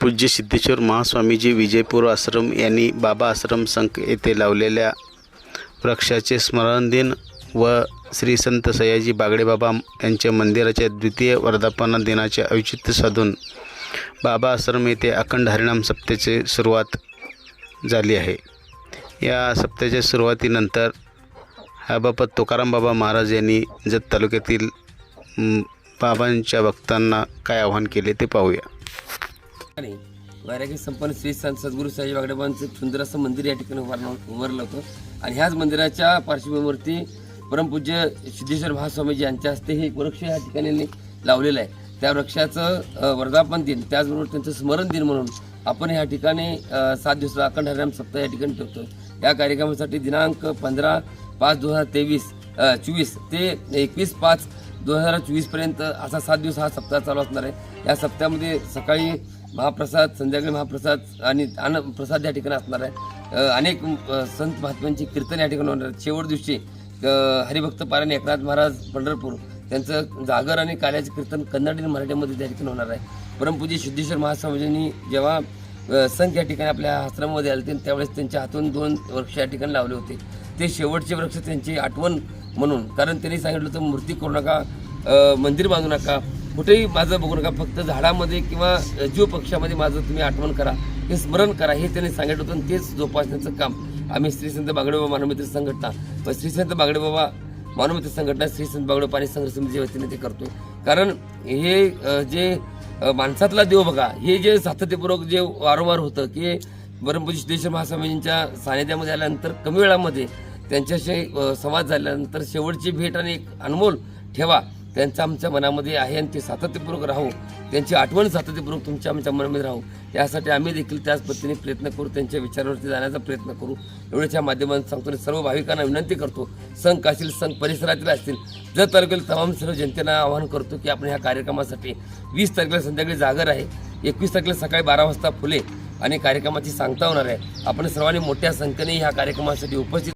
पूज्य सिद्धेश्वर महास्वामीजी विजयपूर आश्रम यांनी बाबा आश्रम संक येथे लावलेल्या वृक्षाचे स्मरण दिन व श्री संत सयाजी बागडेबाबा यांच्या मंदिराच्या द्वितीय वर्धापन दिनाचे औचित्य साधून बाबा आश्रम येथे अखंड हरिणाम सप्त्याची सुरुवात झाली आहे. या सप्त्याच्या सुरुवातीनंतर बाबत तुकाराम बाबा महाराज यांनी जत तालुक्यातील बाबांच्या भक्तांना काय आवाहन केले ते पाहूया. आणि वैरागी संपन्न श्री संत सद्गुरू साहेब वागडेबांचं सुंदर असं मंदिर या ठिकाणी उभारलं उभारलं होतं. आणि ह्याच मंदिराच्या पार्श्वभूमीवरती परमपूज्य सिद्धेश्वर महास्वामीजी यांच्या हस्ते हे एक वृक्ष या ठिकाणी लावलेलं आहे. त्या वृक्षाचं वर्धापन दिन त्याचबरोबर त्यांचं स्मरण दिन म्हणून आपण ह्या ठिकाणी सात दिवस अखंड हरिनाम सप्ताह या ठिकाणी ठेवतो. या कार्यक्रमासाठी दिनांक पंधरा पाच दोन हजार तेवीस चोवीस ते एकवीस पाच दोन हजार चोवीसपर्यंत असा सात दिवस हा सप्ताह चालू असणार आहे. या सप्त्यामध्ये सकाळी महाप्रसाद संध्याकाळी महाप्रसाद आणि अन्न प्रसाद या ठिकाणी असणार आहे. अनेक संत महात्म्यांची कीर्तन या ठिकाणी होणार आहेत. शेवट दिवशी हरिभक्त पारायण एकनाथ महाराज पंढरपूर त्यांचं जागर आणि काल्याचं कीर्तन कन्नड आणि मराठीमध्ये त्या ठिकाणी होणार आहे. परमपूज्य सिद्धेश्वर महास्वामीजींनी जेव्हा संत या ठिकाणी आपल्या आश्रमामध्ये आले होते त्यावेळेस त्यांच्या हातून दोन वृक्ष या ठिकाणी लावले होते. ते शेवटचे वृक्ष त्यांची आठवण म्हणून कारण त्यांनी सांगितलं होतं मूर्ती करू नका मंदिर बांधू नका कुठेही माझं बघू नका फक्त झाडामध्ये किंवा जीव पक्षामध्ये माझं तुम्ही आठवण करा हे स्मरण करा हे त्यांनी सांगितलं होतं आणि तेच जोपासण्याचं काम आम्ही श्री संत बागडेबाबा मानवमित्र संघटना व श्री संत बागडेबाबा मानवमित्र संघटना श्री संत बागडे पाणी संघर्ष समितीच्या वतीने ते करतो कारण हे जे माणसातला देव बघा हे जे सातत्यपूर्वक जे वारंवार होतं की परमपूज्य सिद्धेश्वर महास्वामींच्या सानिध्यामध्ये आल्यानंतर कमी वेळामध्ये त्यांच्याशी संवाद झाल्यानंतर शेवटची भेट आणि एक अनमोल ठेवा. त्यांचं आमच्या मनामध्ये आहे आणि ते सातत्यपूर्वक राहू. त्यांची आठवण सातत्यपूर्वक तुमच्या आमच्या मनामध्ये राहू. यासाठी आम्ही देखील त्याच पद्धतीने प्रयत्न करू त्यांच्या विचारावरती जाण्याचा प्रयत्न करू. एवढ्याच्या माध्यमातून सांगतो आणि सर्व भाविकांना विनंती करतो संघ असतील संघ परिसरातील असतील जर तालुक्यातील तमाम सर्व जनतेला आवाहन करतो की आपण ह्या कार्यक्रमासाठी वीस तारखेला संध्याकाळी जागर आहे. एकवीस तारखेला सकाळी बारा वाजता फुले आणि कार्यक्रमाची सांगता होणार आहे. आपण सर्वांनी मोठ्या संख्येने ह्या कार्यक्रमासाठी उपस्थित